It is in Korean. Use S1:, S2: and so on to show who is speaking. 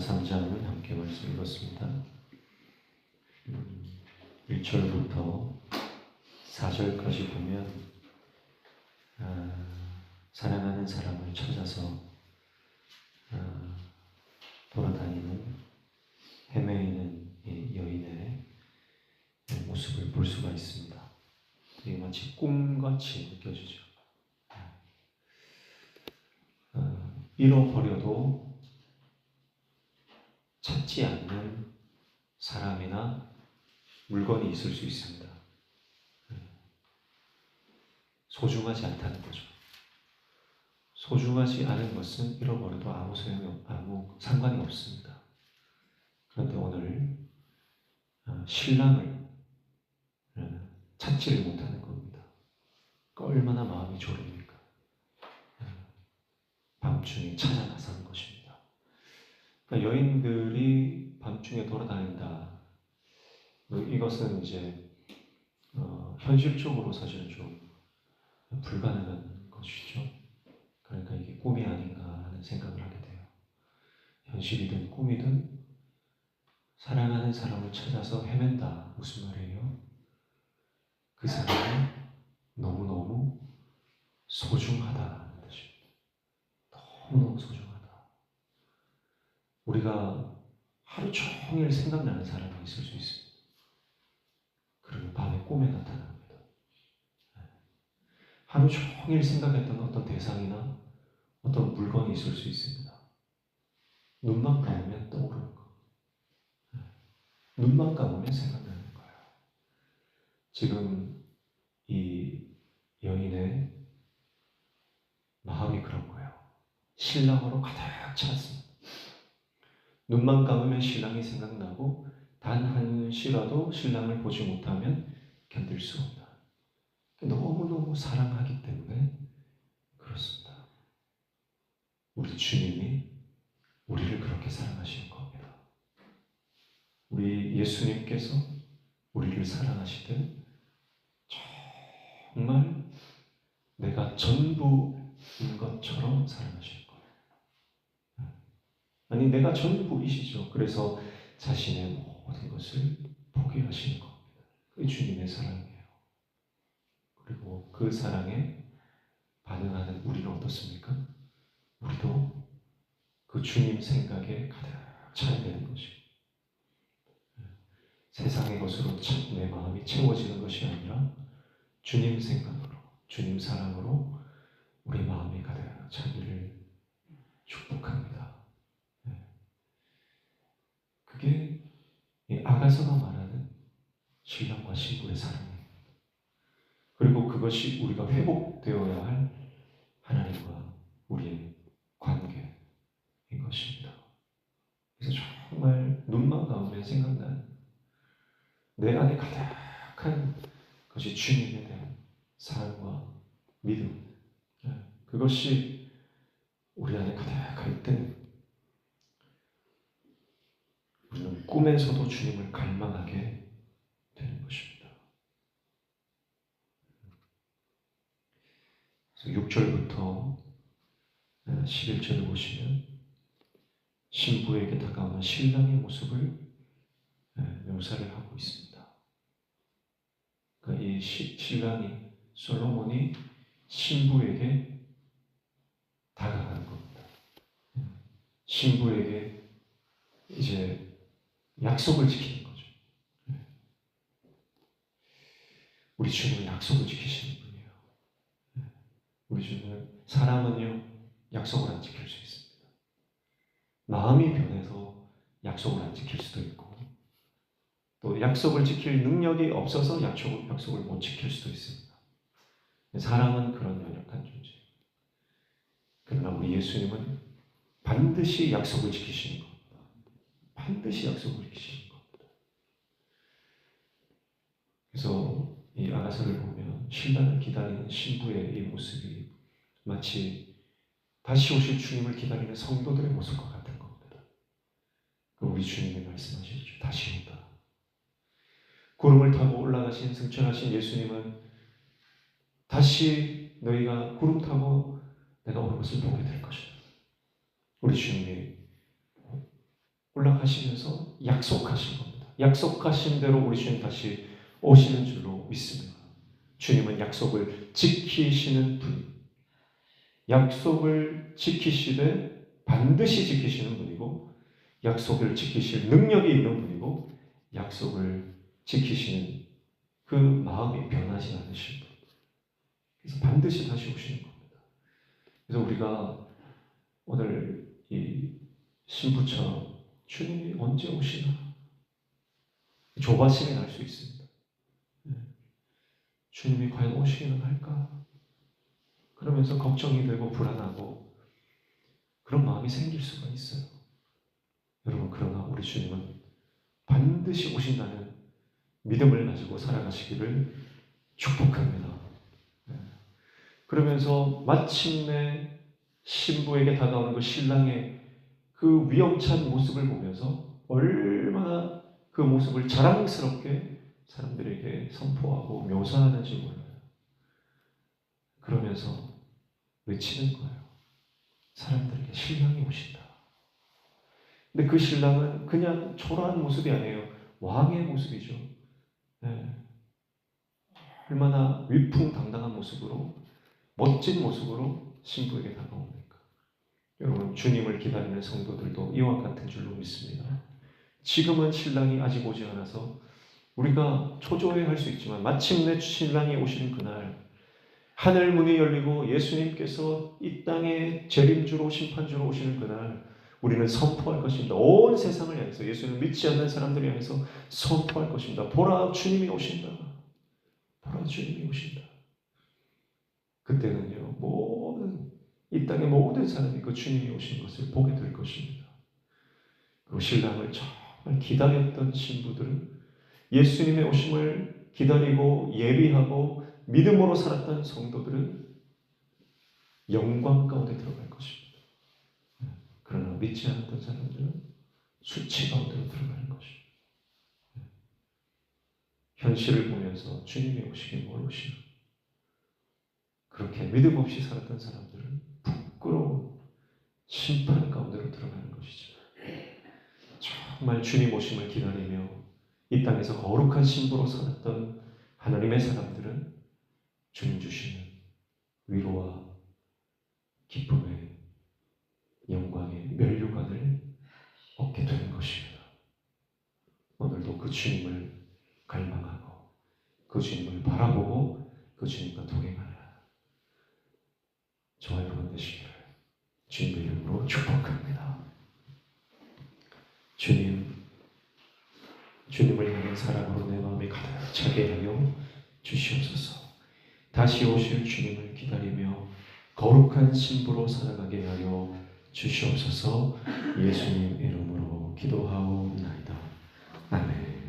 S1: 3장을 함께 말씀 읽었습니다. 음, 1절부터 4절까지 보면 아, 사랑하는 사람을 찾아서 아, 돌아다니는 헤매이는 이 여인의 모습을 볼 수가 있습니다. 이게 마치 꿈같이 느껴지죠. 아, 잃어버려도 찾지 않는 사람이나 물건이 있을 수 있습니다. 소중하지 않다는 거죠. 소중하지 않은 것은 잃어버려도 아무 소용이 없, 아무 상관이 없습니다. 그런데 오늘 어, 신랑을 어, 찾지를 못하는 겁니다. 그 얼마나 마음이 졸입니까? 어, 밤중에 찾아 나서는 것입니다. 그러니까 여인들이 밤중에 돌아다닌다. 이것은 이제 어, 현실적으로 사실은 좀 불가능한 것이죠. 그러니까 이게 꿈이 아닌가 하는 생각을 하게 돼요. 현실이든 꿈이든 사랑하는 사람을 찾아서 헤맨다. 무슨 말이에요? 그 사람이 너무너무 뜻입니다. 너무너무 소중하다. 우리가 하루 종일 생각나는 사람이 있을 수 있습니다. 그리고 밤에 꿈에 나타납니다. 하루 종일 생각했던 어떤 대상이나 어떤 물건이 있을 수 있습니다. 눈만 감으면 떠오르는 거. 눈만 감으면 생각나는 거예요. 지금 이 여인의 마음이 그런 거예요. 신랑으로 가득 찼습니다. 눈만 감으면 신랑이 생각나고 단 한시라도 신랑을 보지 못하면 견딜 수 없다. 너무너무 사랑하기 때문에 그렇습니다. 우리 주님이 우리를 그렇게 사랑하시는 겁니다. 우리 예수님께서 우리를 사랑하시되 정말 내가 전부인 것처럼 거예요. 아니 내가 전부이시죠. 그래서 자신의 모든 것을 포기하시는 겁니다. 그 주님의 사랑이에요. 그리고 그 사랑에 반응하는 우리는 어떻습니까? 우리도 그 주님 생각에 가득 차야 되는 것이 세상의 것으로 내 마음이 채워지는 것이 아니라 주님 생각으로, 주님 사랑으로 우리 마음이 가득 차기를 축복합니다. 그게 아가서가 말하는 신랑과 신부의 사랑이에요. 그리고 그것이 우리가 회복되어야 할 하나님과 우리의 관계인 것입니다. 그래서 정말 눈만 감으면 생각나는 내 안에 가득한 것이 주님에 대한 사랑과 믿음. 그것이 우리 안에 가득할 때 우리는 꿈에서도 주님을 갈망하게 되는 것입니다. 6절부터 11절을 보시면 신부에게 다가오는 신랑의 모습을 묘사를 하고 있습니다. 그러니까 이 신랑이 솔로몬이 신부에게 다가가는 겁니다. 신부에게 이제 약속을 지키는 거죠. 우리 주님은 약속을 지키시는 분이에요. 우리 주님은 사람은요 약속을 안 지킬 수 있습니다. 마음이 변해서 약속을 안 지킬 수도 있고 또 약속을 지킬 능력이 없어서 약속을, 약속을 못 지킬 수도 있습니다. 사람은 그런 연약한 존재. 그러나 우리 예수님은 반드시 약속을 지키시는 겁니다. 반드시 약속을 지키시는 겁니다. 그래서 이 아가서를 보면 신랑을 기다리는 신부의 이 모습이 마치 다시 오실 주님을 기다리는 성도들의 모습과 같은 겁니다. 그 우리 주님이 말씀하시죠. 다시 온다. 구름을 타고 올라가신 승천하신 예수님은 다시 너희가 구름 타고 내가 오는 것을 보게 될 것이다. 우리 주님이 올라가시면서 약속하신 겁니다. 약속하신 대로 우리 주님 다시 오시는 줄로 믿습니다. 주님은 약속을 지키시는 분. 약속을 지키시되 반드시 지키시는 분이고 약속을 지키실 능력이 있는 분이고 약속을 지키시는 그 마음이 변하지 않으신 분. 그래서 반드시 다시 오시는 겁니다. 그래서 우리가 오늘 이 신부처럼 주님이 언제 오시나 조바심이 날 수 있습니다. 네. 주님이 과연 오시기는 할까? 그러면서 걱정이 되고 불안하고 그런 마음이 생길 수가 있어요. 여러분 그러나 우리 주님은 반드시 오신다는 믿음을 가지고 살아가시기를 축복합니다. 네. 그러면서 마침내 신부에게 다가오는 그 신랑의 그 위험찬 모습을 보면서 얼마나 그 모습을 자랑스럽게 사람들에게 선포하고 묘사하는지 몰라요. 그러면서 외치는 거예요. 사람들에게 신랑이 오신다. 근데 그 신랑은 그냥 초라한 모습이 아니에요. 왕의 모습이죠. 네. 얼마나 위풍당당한 모습으로 멋진 모습으로 신부에게 다가옵니까? 여러분 주님을 기다리는 성도들도 이와 같은 줄로 믿습니다. 지금은 신랑이 아직 오지 않아서 우리가 초조해할 수 있지만 마침내 신랑이 오시는 그날 하늘 문이 열리고 예수님께서 이 땅에 재림주로 심판주로 오시는 그날 우리는 선포할 것입니다. 온 세상을 향해서 예수를 믿지 않는 사람들을 향해서 선포할 것입니다. 보라 주님이 오신다. 보라 주님이 오신다. 그때는요 모든 이 땅의 모든 사람이 그 주님이 오신 것을 보게 될 것입니다. 그 신랑을 정말 기다렸던 신부들은 예수님의 오심을 기다리고 예비하고 믿음으로 살았던 성도들은 영광 가운데 들어갈 것입니다. 그러나 믿지 않았던 사람들은 수치 가운데로 들어가는 것입니다. 현실을 보면서 주님이 오시길 모르시나 그렇게 믿음 없이 살았던 사람들은 부끄러운 심판 가운데로 들어가는 것이죠. 정말 주님 오심을 기다리며 이 땅에서 거룩한 신부로 살았던 하나님의 사람들은 주님 주시는 위로와 기쁨의 영광의 면류관을 얻게 되는 것입니다. 오늘도 그 주님을 갈망하고 그 주님을 바라보고 그 주님과 동행하라. 저와 여러분 주님의 이름으로 축복합니다. 주님, 주님을 향한 사랑으로 내 마음이 가득 차게 하여 주시옵소서. 다시 오실 주님을 기다리며 거룩한 신부로 살아가게 하여 주시옵소서. 예수님 이름으로 기도하옵나이다. 아멘.